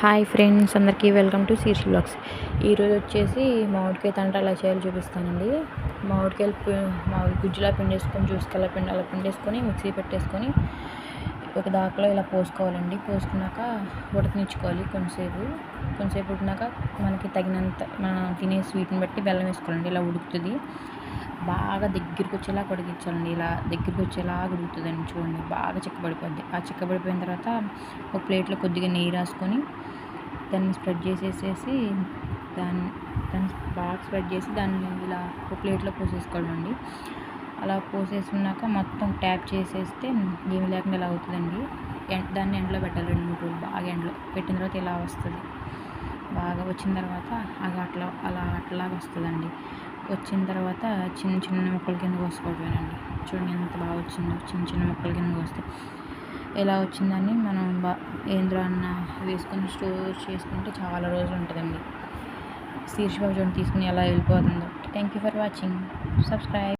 Hi friends అందరికీ welcome to సీర్స్ blogs. ఈరోజు వచ్చేసి మామిడికాయ తంట అలా చేయాలో చూపిస్తానండి. మామిడికాయలు మామిడి గుజ్జులా పిండేసుకొని జ్యూస్కి పిండి అలా పిండేసుకొని మిక్సీ పెట్టేసుకొని ఒక దాకలో ఇలా పోసుకోవాలండి. పోసుకున్నాక ఉడకనిచ్చుకోవాలి కొంతసేపు. కొంతసేపు ఉడినాక మనకి తగినంత మనం తినే స్వీట్ని బట్టి బెల్లం వేసుకోవాలండి. ఇలా ఉడుకుతుంది. బాగా దగ్గరికి వచ్చేలా ఉడికించాలండి ఇలా దగ్గరికి వచ్చేలా ఉడుకుతుందండి చూడండి. బాగా చిక్కబడిపోద్ది. ఆ చిక్కబడిపోయిన తర్వాత ఒక ప్లేట్లో కొద్దిగా నెయ్యి రాసుకొని దాన్ని స్ప్రెడ్ చేసేసేసి దాన్ని దాన్ని బాగా స్ప్రెడ్ చేసి దాన్ని ఇలా ఒక ప్లేట్లో పోసేసుకోవాలండి. అలా పోసేసుకున్నాక మొత్తం ట్యాప్ చేసేస్తే ఏమి లేకుండా ఇలా అవుతుందండి. దాన్ని ఎండలో పెట్టాలి రెండు మూడు రోజులు బాగా ఎండలో. పెట్టిన తర్వాత ఇలా వస్తుంది. బాగా వచ్చిన తర్వాత అది అట్లా అలా అట్లాగా వస్తుందండి. వచ్చిన తర్వాత చిన్న చిన్న ముక్కల కింద కోసుకోవడమేనండి. చూడండి ఎంత బాగా వచ్చిందో చిన్న చిన్న ముక్కల కింద కోస్తే. ఎలా వచ్చిందని మనం బా ఏంద్రో అన్న వేసుకొని స్టోర్ చేసుకుంటే చాలా రోజులు ఉంటుందండి. శీర్ష చూడండి తీసుకుని ఎలా వెళ్ళిపోతుందో. Thank you for watching subscribe